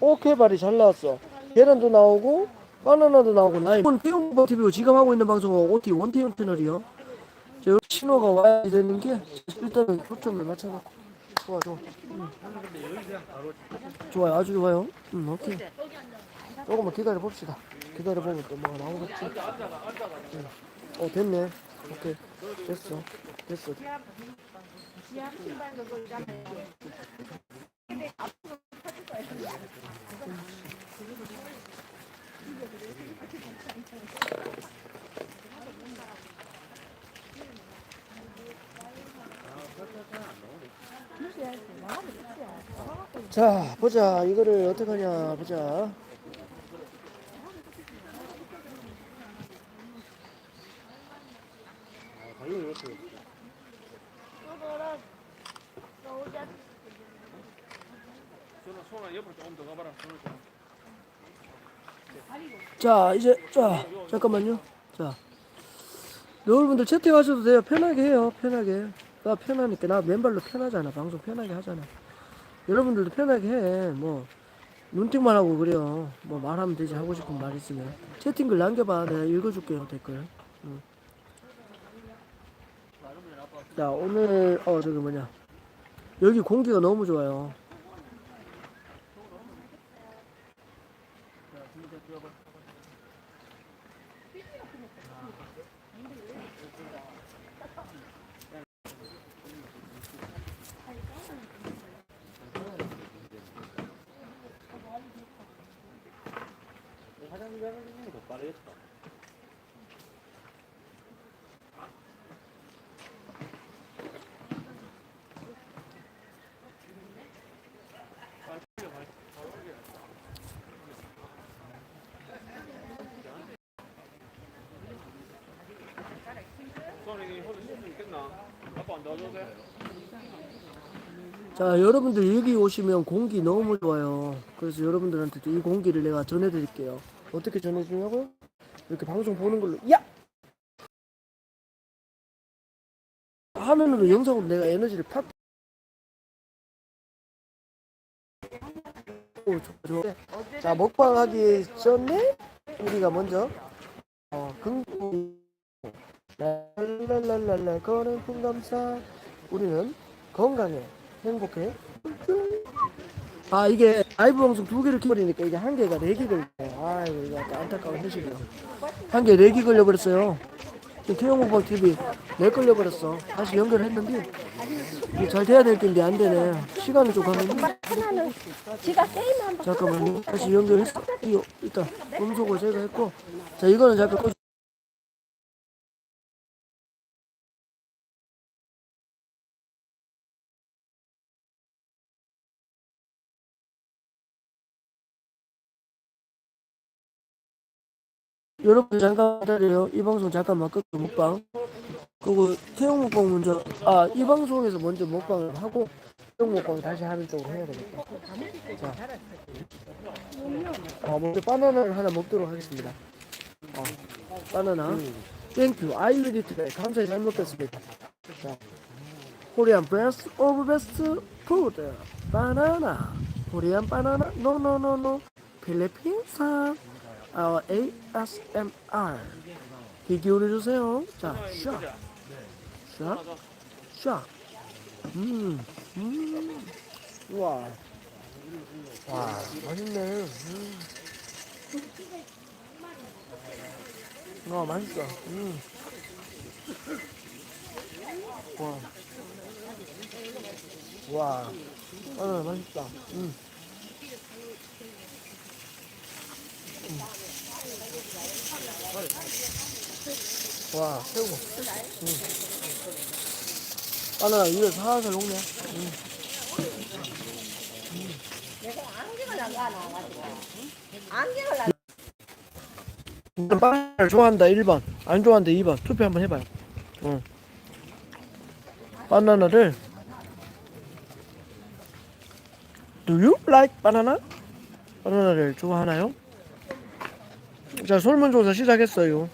오케이 발이 잘 나왔어. 계란도 나오고 바나나도 나오고 나 이번 태용방 TV고 지금 하고 있는 방송은 OT 원태용 채널이요. 자, 여기 신호가 와야 되는 게 일단은 초점을 맞춰놓고 좋아 좋아. 음. 좋아요 아주 좋아요. 음 오케이. 조금만 기다려 봅시다. 기다려 보면 또 뭐가 나오겠지. 음. 어 됐네. 오케이 됐어 됐어. 자 보자 이거를 어떻게 하냐 보자. 자 이제 자 잠깐만요. 자. 여러분들 채팅하셔도 돼요. 편하게 해요. 편하게. 나 편하니까. 나 맨발로 편하잖아. 방송 편하게 하잖아. 여러분들도 편하게 해뭐 눈팅만 하고 그래요. 뭐 말하면 되지. 하고 싶은 말 있으면. 채팅글 남겨봐. 내가 읽어줄게요 댓글. 응. 자 오늘 어 저기 뭐냐. 여기 공기가 너무 좋아요 자 여러분들 여기 오시면 공기 너무 좋아요. 그래서 여러분들한테도 이 공기를 내가 전해드릴게요 어떻게 전해주냐고? 이렇게 방송 보는 걸로. 야! 화면으로 영상으로 내가 에너지를 팍! 오, 좋아, 좋아. 자 먹방 하기 전에 우리가 먼저 어, 긍 랄랄랄랄라 거는 풍감사. 우리는 건강해 행복해 아 이게 라이브 방송 두 개를 키버리니까 이게 한 개가 렉이 걸려 아이고 이거 약간 안타까운 현실이야 한개 렉이 걸려버렸어요. 태영호방 TV 렉 걸려버렸어. 다시 연결했는데 이게 잘 돼야 될 텐데 안 되네. 시간이 좀 가는데 하나는 지가 게임 한번 잠깐만요. 다시 연결했어 이거 일단 음소거 제가 했고. 자 이거는 잠깐 여러분 잠깐 기다려요. 이 방송 잠깐만 끝 먹방. 그리고 태용 먹방 먼저 아 이 방송에서 먼저 먹방을 하고 태용 먹방 다시 하는 쪽으로 해야 되겠다. 자, 어, 먼저 바나나를 하나 먹도록 하겠습니다. 어, 바나나. 땡큐. 아이리티가 감사히 잘 먹겠습니다. 자, 코리안 베스트 오브 베스트 푸드 바나나. 코리안 바나나 노노노노 필리핀산 어, ASMR 귀 기울여주세요. 자, 샤, 샤, 샤. 음, 음, 우와. 와, 맛있네. 음. 와, 맛있어. 음. 와, 와, 아, 맛있다. 음. 와, 새우고. 응. 바나나 위에 살살 녹네. 응. 안경을 안 가나가지고 안경을 안 일단 바나나를 좋아한다 1번, 안 좋아한다 2번. 투표 한번 해봐요. 응. 바나나를 Do you like banana? 바나나를 좋아하나요? 자, 설문조사 시작했어요.